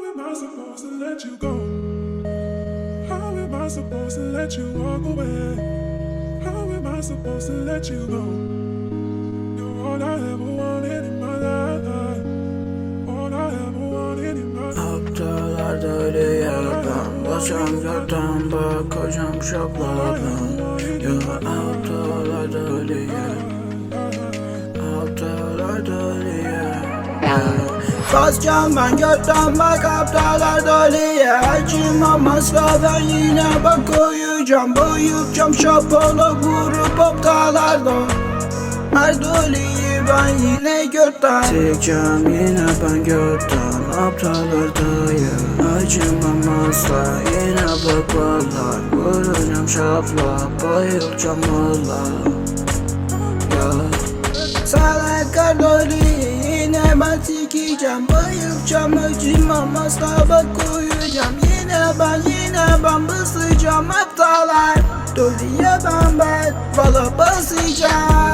Am I supposed to let you go? How am I supposed to let you walk away? How am I supposed to let you go? You're all I ever wanted in my life. All I ever wanted in my life. Aptallar da öyle yerden Basam yerden bak hocam şapladan Ya aptallar da öyle yer Aptallar da öyle yer Basacağım ben gökten bak yer Acımam asla ben yine bak koyacağım Boyutacağım şapalı vurup aptallarda her ben yine gökten. Çekeceğim yine ben gökten Aptallardayım Acımam asla Yine bak vallahi Vuracağım şapla Bayılacağım valla. Ya. Salak ben sikeceğim Bayılacağım acımam asla bak koyacağım Yine ben yine ben basacağım aptallar. Doliye ben ben Valla basacağım.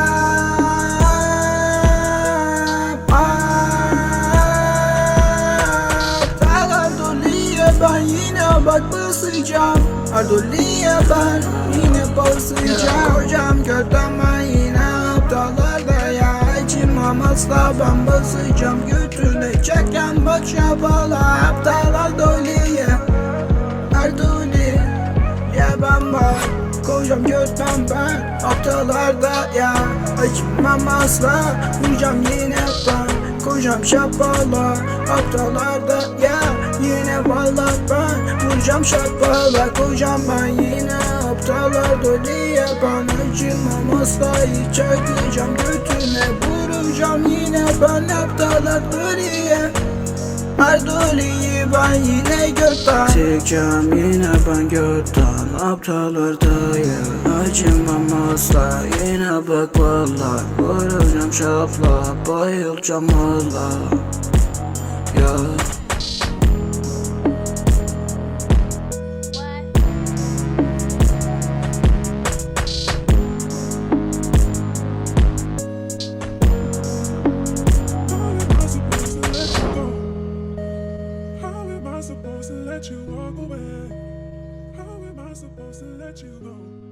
Ben yine bak basacağım. Ardoliye ben yine basacağım. Hocam gökten ben asla ben basacağım. Götüne çeken bak şabala Aptallar doliye. Ardoli ya ben bak Koyacağım gökten ben Aptallarda ya. Acımam asla Vuracağım yine ben. Koyacağım şapala Aptallarda ya. Yine valla ben Vuracağım şapala Koyacağım ben yine Aptallar doliye ben Acımam. Asla Hiç çakacağım götüne Vuracağım yine ben Aptallar doliye her doliyi ben yine gökten. Çekeceğim yine ben gökten. Aptallardayım Acımam asla. Yine bak valla Vuracağım şapla Bayılacağım valla. Ya. How supposed to let you walk away? How am I supposed to let you go?